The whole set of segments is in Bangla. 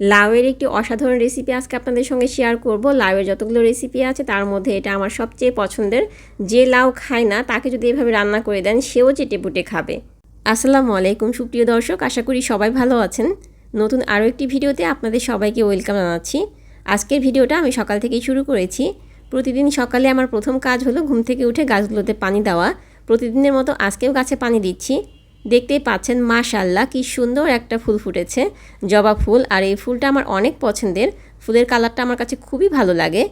লাউয়ের একটি অসাধারণ রেসিপি আজকে আপনাদের সঙ্গে শেয়ার করব। লাউয়ের যতগুলো রেসিপি আছে, তার মধ্যে এটা আমার সবচেয়ে পছন্দের। যে লাউ খায় না, তাকে যদি এভাবে রান্না করে দেন, সেও চেটে পুটে খাবে। আসসালামু আলাইকুম, সুপ্রিয় দর্শক, আশা করি সবাই ভালো আছেন। নতুন আরও একটি ভিডিওতে আপনাদের সবাইকে ওয়েলকাম জানাচ্ছি। আজকের ভিডিওটা আমি সকাল থেকেই শুরু করেছি। প্রতিদিন সকালে আমার প্রথম কাজ হলো ঘুম থেকে উঠে গাছগুলোতে পানি দেওয়া। প্রতিদিনের মতো আজকেও গাছে পানি দিচ্ছি। দেখতেই পাচ্ছেন মাশাল্লাহ কি সুন্দর একটা ফুল ফুটেছে। জবা ফুল, আর এই ফুলটা আমার অনেক পছন্দের। ফুলের কালারটা আমার কাছে খুবই ভালো লাগে।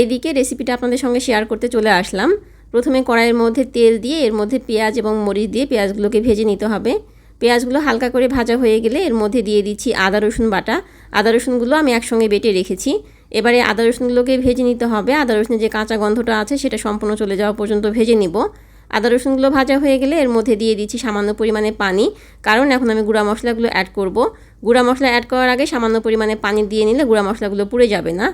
এদিকে রেসিপিটা আপনাদের সঙ্গে শেয়ার করতে চলে আসলাম। প্রথমে কড়াইয়ের মধ্যে তেল দিয়ে, এর মধ্যে পেঁয়াজ এবং মরিচ দিয়ে পেঁয়াজগুলোকে ভেজে নিতে হবে। পেঁয়াজগুলো হালকা করে ভাজা হয়ে গেলে এর মধ্যে দিয়ে দিচ্ছি আদা, রসুন বাটা। আদা, রসুনগুলো আমি একসঙ্গে বেটে রেখেছি। এবারে আদা, রসুনগুলোকে ভেজে নিতে হবে। আদা, রসুনের যে কাঁচা গন্ধটা আছে, সেটা সম্পূর্ণ চলে যাওয়া পর্যন্ত ভেজে নিব। আদা রসুনগুলো ভাজা হয়ে গেলে এর মধ্যে দিয়ে দিচ্ছি সামান্য পরিমাণে পানি। কারণ এখন আমি গুঁড়া মশলাগুলো অ্যাড করব। গুঁড়া মশলা অ্যাড করার আগে সামান্য পরিমাণে পানি দিয়ে নিলে গুঁড়া মশলাগুলো পুড়ে যাবে না।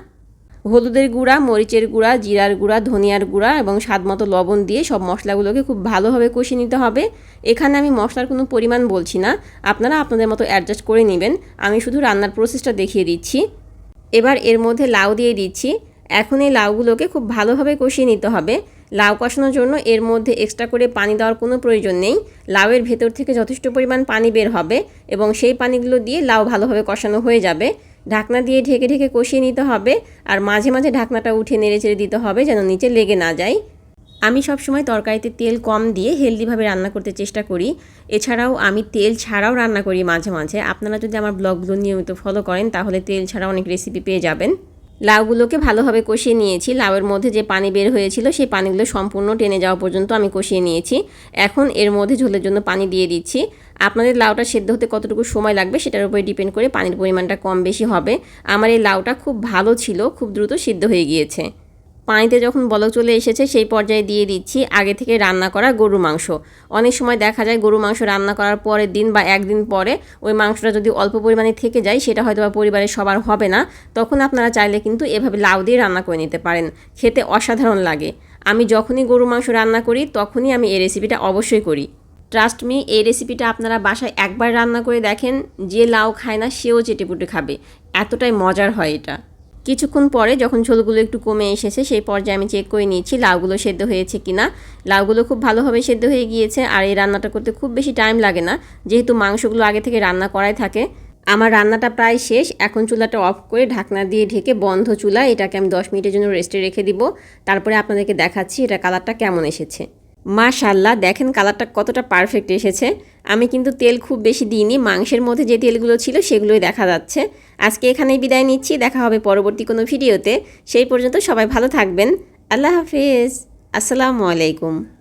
হলুদের গুঁড়া, মরিচের গুঁড়া, জিরার গুঁড়া, ধনিয়ার গুঁড়া এবং স্বাদ মতো লবণ দিয়ে সব মশলাগুলোকে খুব ভালোভাবে কষিয়ে নিতে হবে। এখানে আমি মশলার কোনো পরিমাণ বলছি না। আপনারা আপনাদের মতো অ্যাডজাস্ট করে নেবেন। আমি শুধু রান্নার প্রসেসটা দেখিয়ে দিচ্ছি। এবার এর মধ্যে লাউ দিয়ে দিচ্ছি। এখন এই লাউগুলোকে খুব ভালোভাবে কষিয়ে নিতে হবে। লাউ কষানোর জন্য এর মধ্যে এক্সট্রা করে পানি দেওয়ার কোনো প্রয়োজন নেই। লাউয়ের ভেতর থেকে যথেষ্ট পরিমাণ পানি বের হবে এবং সেই পানিগুলো দিয়ে লাউ ভালোভাবে কষানো হয়ে যাবে। ঢাকনা দিয়ে ঢেকে ঢেকে কষিয়ে নিতে হবে আর মাঝে মাঝে ঢাকনাটা উঠে নেড়ে চেড়ে দিতে হবে যেন নিচে লেগে না যায়। আমি সবসময় তরকারিতে তেল কম দিয়ে হেলদিভাবে রান্না করতে চেষ্টা করি। এছাড়াও আমি তেল ছাড়াও রান্না করি মাঝে মাঝে। আপনারা যদি আমার ব্লগগুলো নিয়মিত ফলো করেন তাহলে তেল ছাড়াও অনেক রেসিপি পেয়ে যাবেন। লাউগুলোকে ভালোভাবে কষিয়ে নিয়েছি। লাউয়ের মধ্যে যে পানি বের হয়েছিল, সেই পানিগুলো সম্পূর্ণ টেনে যাওয়া পর্যন্ত আমি কষিয়ে নিয়েছি। এখন এর মধ্যে ঝোলের জন্য পানি দিয়ে দিচ্ছি। আপনাদের লাউটা সেদ্ধ হতে কতটুকু সময় লাগবে সেটার উপরে ডিপেন্ড করে পানির পরিমাণটা কম বেশি হবে। আমার এই লাউটা খুব ভালো ছিল, খুব দ্রুত সিদ্ধ হয়ে গিয়েছে। পানিতে যখন বলক চলে এসেছে, সেই পর্যায়ে দিয়ে দিচ্ছি আগে থেকে রান্না করা গরু মাংস। অনেক সময় দেখা যায় গরু মাংস রান্না করার পরের দিন বা একদিন পরে ওই মাংসটা যদি অল্প পরিমাণে থেকে যায়, সেটা হয়তো বা পরিবারের সবার হবে না। তখন আপনারা চাইলে কিন্তু এভাবে লাউ দিয়ে রান্না করে নিতে পারেন। খেতে অসাধারণ লাগে। আমি যখনই গরু মাংস রান্না করি, তখনই আমি এই রেসিপিটা অবশ্যই করি। ট্রাস্ট মি এই রেসিপিটা আপনারা বাসায় একবার রান্না করে দেখেন, যে লাউ খায় না, সেও চেটেপুটে খাবে। এতটাই মজার হয় এটা। কিছুক্ষণ পরে যখন ঝোলগুলো একটু কমে এসেছে, সেই পর্যায়ে আমি চেক করে নিয়েছি লাউগুলো সেদ্ধ হয়েছে কিনা। লাউগুলো খুব ভালোভাবে সেদ্ধ হয়ে গিয়েছে আর এই রান্নাটা করতে খুব বেশি টাইম লাগে না। যেহেতু মাংসগুলো আগে থেকে রান্না করাই থাকে, আমার রান্নাটা প্রায় শেষ। এখন চুলাটা অফ করে ঢাকনা দিয়ে ঢেকে বন্ধ চুলা এটাকে আমি দশ মিনিটের জন্য রেস্টে রেখে দিব। তারপরে আপনাদেরকে দেখাচ্ছি এটা কালারটা কেমন এসেছে। মাশাল্লাহ দেখেন কালারটা কতটা পারফেক্ট এসেছে। আমি কিন্তু তেল খুব বেশি দিইনি, মাংসের মধ্যে যে তেলগুলো ছিল সেগুলোই দেখা যাচ্ছে। আজকে এখানেই বিদায় নিচ্ছি, দেখা হবে পরবর্তী কোনো ভিডিওতে। সেই পর্যন্ত সবাই ভালো থাকবেন। আল্লাহ হাফিজ। আসসালামু আলাইকুম।